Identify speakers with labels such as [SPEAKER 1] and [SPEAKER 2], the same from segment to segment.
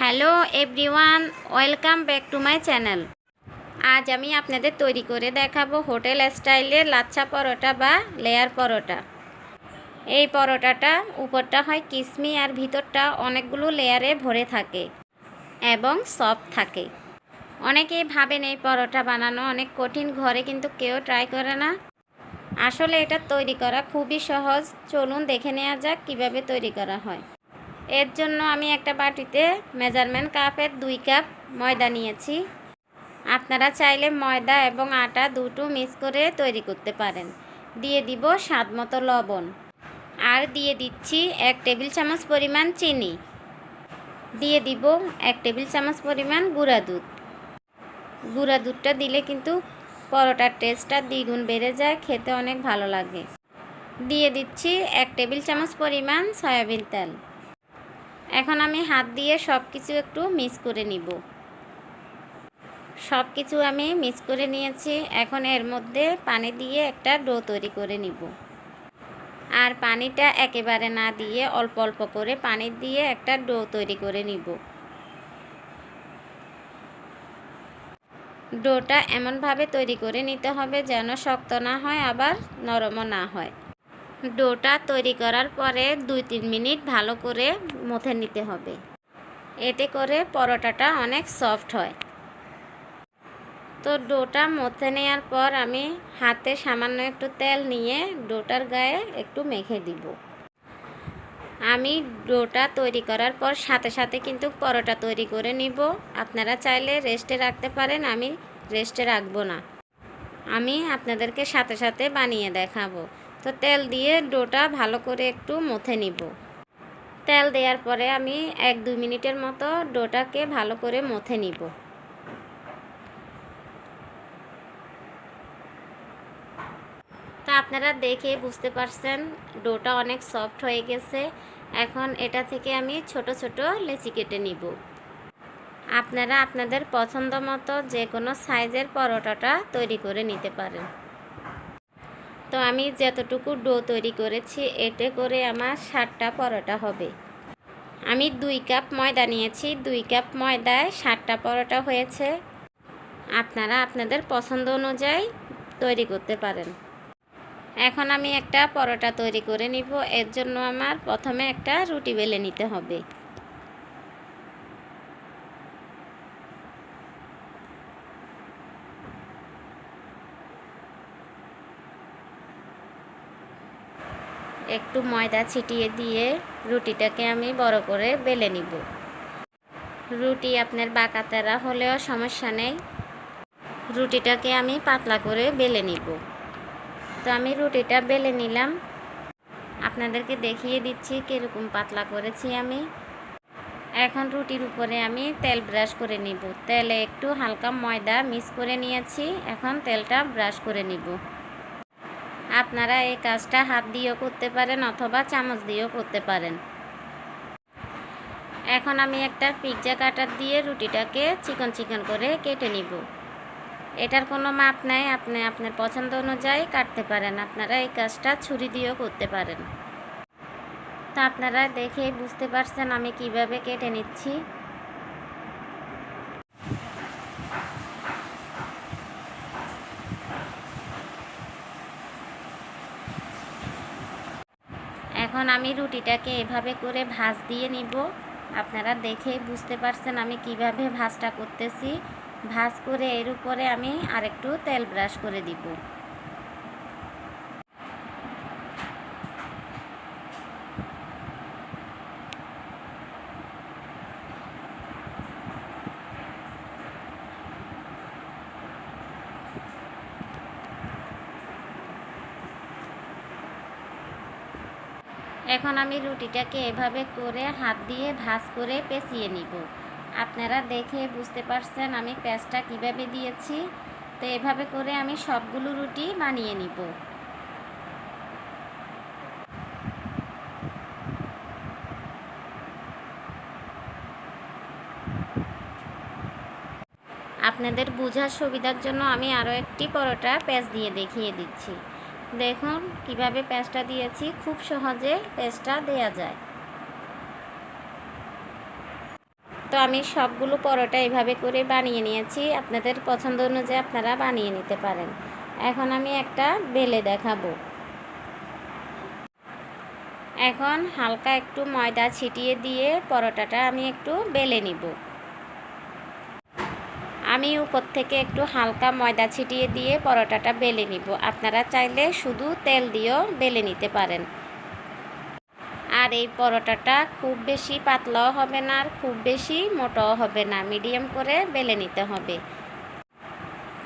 [SPEAKER 1] Hello everyone, welcome back to my channel. আজ আমি আপনাদের তৈরি করে দেখাবো হোটেল স্টাইলের লাচ্ছা পরোটা বা লেয়ার পরোটা। এই পরোটাটা উপরটা হয় কিসমি আর ভিতরটা অনেকগুলো লেয়ারে ভরে থাকে এবং সফট থাকে। অনেকেই ভাবেন এই পরোটা বানানো অনেক কঠিন, ঘরে কিন্তু কেউ ট্রাই করে না। আসলে এটা তৈরি করা খুবই সহজ। চলুন দেখে নেওয়া যাক কীভাবে তৈরি করা হয়। এর জন্য আমি একটা বাটিতে মেজারমেন্ট কাপের দুই কাপ ময়দা নিয়েছি। আপনারা চাইলে ময়দা এবং আটা দুটো মিক্স করে তৈরি করতে পারেন। দিয়ে দিব স্বাদ মতো লবণ। আর দিয়ে দিচ্ছি এক টেবিল চামচ পরিমাণ চিনি। দিয়ে দিব এক টেবিল চামচ পরিমাণ গুঁড়া দুধ। গুঁড়া দুধটা দিলে কিন্তু পরোটার টেস্টটা দ্বিগুণ বেড়ে যায়, খেতে অনেক ভালো লাগে। দিয়ে দিচ্ছি এক টেবিল চামচ পরিমাণ সয়াবিন তেল। এখন আমি হাত দিয়ে সব কিছু একটু মিক্স করে নিব। সব কিছু আমি মিক্স করে নিয়েছি, এখন এর মধ্যে পানি দিয়ে একটা ডো তৈরি করে নিব। আর পানিটা একেবারে না দিয়ে অল্প অল্প করে পানি দিয়ে একটা ডো তৈরি করে নিব। ডোটা এমনভাবে তৈরি করে নিতে হবে যেন শক্ত না হয়, আবার নরমও না হয়। ডোটা তৈরি করার পরে দুই তিন মিনিট ভালো করে মথে নিতে হবে। এতে করে পরোটাটা অনেক সফট হয়। তো ডোটা মথে নেওয়ার পর আমি হাতে সামান্য একটু তেল নিয়ে ডোটার গায়ে একটু মেখে দিব। আমি ডোটা তৈরি করার পর সাথে সাথে কিন্তু পরোটা তৈরি করে নিব। আপনারা চাইলে রেস্টে রাখতে পারেন, আমি রেস্টে রাখব না। আমি আপনাদেরকে সাথে সাথে বানিয়ে দেখাবো। তো তেল দিয়ে ডোটা ভালো করে একটু মথে নিব। তেল দেওয়ার পরে আমি এক দুই মিনিটের মতো ডোটাকে ভালো করে মথে নিব। তা আপনারা দেখে বুঝতে পারছেন, ডোটা অনেক সফট হয়ে গেছে। এখন এটা থেকে আমি ছোট ছোট লেচি কেটে নিব। আপনারা আপনাদের পছন্দ মতো যে কোনো সাইজের পরোটাটা তৈরি করে নিতে পারেন। তো আমি যতটুকু ডো তৈরি করেছি, এতে করে আমার ষাটটা পরোটা হবে। আমি দুই কাপ ময়দা নিয়েছি, দুই কাপ ময়দায় ষাটটা পরোটা হয়েছে। আপনারা আপনাদের পছন্দ অনুযায়ী তৈরি করতে পারেন। এখন আমি একটা পরোটা তৈরি করে নিব, এর জন্য আমার প্রথমে একটা রুটি বেলে নিতে হবে। একটু ময়দা ছিটিয়ে দিয়ে রুটিটাকে আমি বড় করে বেলে নিব। রুটি আপনার বাঁকা তেরা হলেও সমস্যা নেই। রুটিটাকে আমি পাতলা করে বেলে নিব। তো আমি রুটিটা বেলে নিলাম। আপনাদেরকে দেখিয়ে দিচ্ছি কীরকম পাতলা করেছি আমি। এখন রুটির উপরে আমি তেল ব্রাশ করে নিব। তেলে একটু হালকা ময়দা মিক্স করে নিয়েছি। এখন তেলটা ব্রাশ করে নিব। আপনারা এই কাজটা হাত দিয়েও করতে পারেন অথবা চামচ দিয়েও করতে পারেন। এখন আমি একটা পিৎজা কাটার দিয়ে রুটিটাকে চিকন চিকন করে কেটে নিব। এটার কোনো মাপ নাই, আপনি আপনার পছন্দ অনুযায়ী কাটতে পারেন। আপনারা এই কাজটা ছুরি দিয়েও করতে পারেন। তো আপনারা দেখে বুঝতে পারছেন আমি কীভাবে কেটে নিচ্ছি। এখন আমি রুটিটাকে এভাবে করে ভাজ দিয়ে নিব। আপনারা দেখে বুঝতে পারছেন আমি কীভাবে ভাজটা করতেছি। ভাজ করে এর উপরে আমি আরেকটু তেল ব্রাশ করে দিব। এখন আমি রুটিটাকে এভাবে করে হাত দিয়ে ভাজ করে পেঁচিয়ে নিব। আপনারা দেখে বুঝতে পারছেন আমি পেঁচটা কীভাবে দিয়েছি। তো এভাবে করে আমি সবগুলো রুটি বানিয়ে নিব। আপনাদের বোঝার সুবিধার জন্য আমি আরও একটি পরোটা পেঁচ দিয়ে দেখিয়ে দিচ্ছি। দেখুন কীভাবে পেঁচটা দিয়েছি, খুব সহজে পেঁচটা দেয়া যায়। তো আমি সবগুলো পরোটা এভাবে করে বানিয়ে নিয়েছি, আপনাদের পছন্দ অনুযায়ী আপনারা বানিয়ে নিতে পারেন। এখন আমি একটা বেলে দেখাবো। এখন হালকা একটু ময়দা ছিটিয়ে দিয়ে পরোটাটা আমি একটু বেলে নিব। আমি উপর থেকে একটু হালকা ময়দা ছিটিয়ে দিয়ে পরোটাটা বেলে নিব। আপনারা চাইলে শুধু তেল দিয়েও বেলে নিতে পারেন। আর এই পরোটাটা খুব বেশি পাতলাও হবে না আর খুব বেশি মোটাও হবে না, মিডিয়াম করে বেলে নিতে হবে।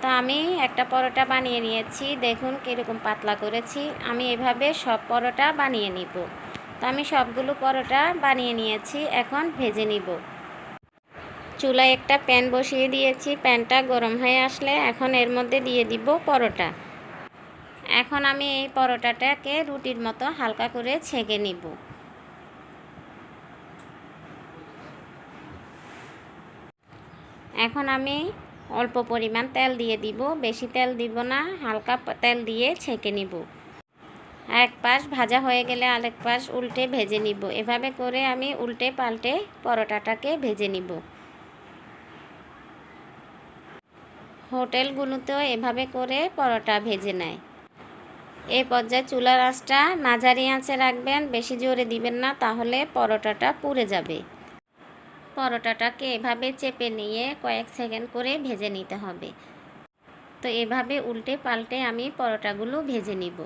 [SPEAKER 1] তো আমি একটা পরোটা বানিয়ে নিয়েছি, দেখুন কীরকম পাতলা করেছি। আমি এভাবে সব পরোটা বানিয়ে নিব। তো আমি সবগুলো পরোটা বানিয়ে নিয়েছি, এখন ভেজে নিব। চুলায় একটা প্যান বসিয়ে দিয়েছি। প্যানটা গরম হয়ে আসলে এখন এর মধ্যে দিয়ে দিব পরোটা। এখন আমি এই পরোটাটাকে রুটির মতো হালকা করে ছেঁকে নিব। এখন আমি অল্প পরিমাণ তেল দিয়ে দিব। বেশি তেল দিব না, হালকা তেল দিয়ে ছেঁকে নিব। এক পাশ ভাজা হয়ে গেলে আরেক পাশ উল্টে ভেজে নিব। এভাবে করে আমি উল্টে পাল্টে পরোটাটাকে ভেজে নিব। হোটেলগুলোতেও এভাবে করে পরোটা ভেজে নেয়। এই পর্যায়ে চুলার আঁচটা মাঝারি আঁচে রাখবেন, বেশি জোরে দিবেন না, তাহলে পরোটাটা পুড়ে যাবে। পরোটাটাকে এভাবে চেপে নিয়ে কয়েক সেকেন্ড করে ভেজে নিতে হবে। তো এভাবে উল্টে পাল্টে আমি পরোটাগুলো ভেজে নিব।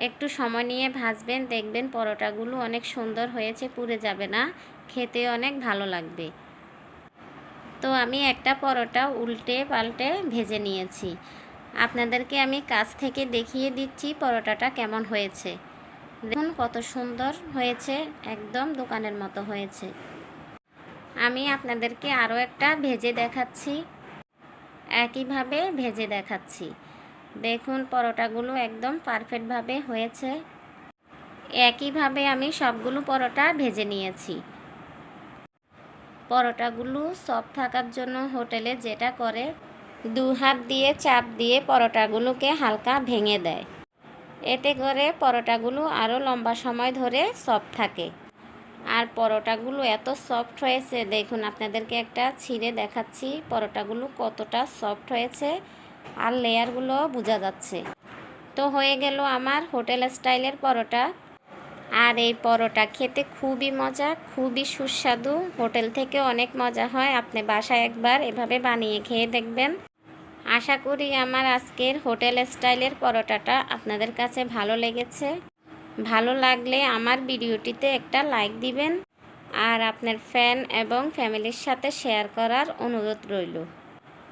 [SPEAKER 1] একটু সময় নিয়ে ভাজবেন, দেখবেন পরোটাগুলো অনেক সুন্দর হয়েছে, পুড়ে যাবে না। খেতে অনেক ভালো লাগবে। তো আমি একটা পরোটা উল্টে পাল্টে ভেজে নিয়েছি। আপনাদেরকে আমি কাছ থেকে দেখিয়ে দিচ্ছি পরোটাটা কেমন হয়েছে। দেখুন কত সুন্দর হয়েছে, একদম দোকানের মতো হয়েছে। আমি আপনাদেরকে আরও একটা ভেজে দেখাচ্ছি। একইভাবে ভেজে দেখাচ্ছি। দেখুন, পরোটাগুলো একদম পারফেক্টভাবে হয়েছে। একইভাবে আমি সবগুলো পরোটা ভেজে নিয়েছি। পরোটাগুলো সফট থাকার জন্য হোটেলে যেটা করে দু হাত দিয়ে চাপ দিয়ে পরোটাগুলোকে হালকা ভেঙে দেয়। এতে করে পরোটাগুলো আরও লম্বা সময় ধরে সফট থাকে। আর পরোটাগুলো এত সফট হয়েছে, দেখুন, আপনাদেরকে একটা ছিঁড়ে দেখাচ্ছি, পরোটাগুলো কতটা সফট হয়েছে। আর লেয়ারগুলো বোঝা যাচ্ছে। তো হয়ে গেল আমার হোটেল স্টাইলের পরোটা। আর এই পরোটা খেতে খুবই মজা, খুবই সুস্বাদু। হোটেল থেকে অনেক মজা হয়, আপনি বাসায় একবার এভাবে বানিয়ে খেয়ে দেখবেন। আশা করি আমার আজকের হোটেল স্টাইলের পরোটাটা আপনাদের কাছে ভালো লেগেছে। ভালো লাগলে আমার ভিডিওটিতে একটা লাইক দিবেন। আর আপনার ফ্যান এবং ফ্যামিলির সাথে শেয়ার করার অনুরোধ রইল।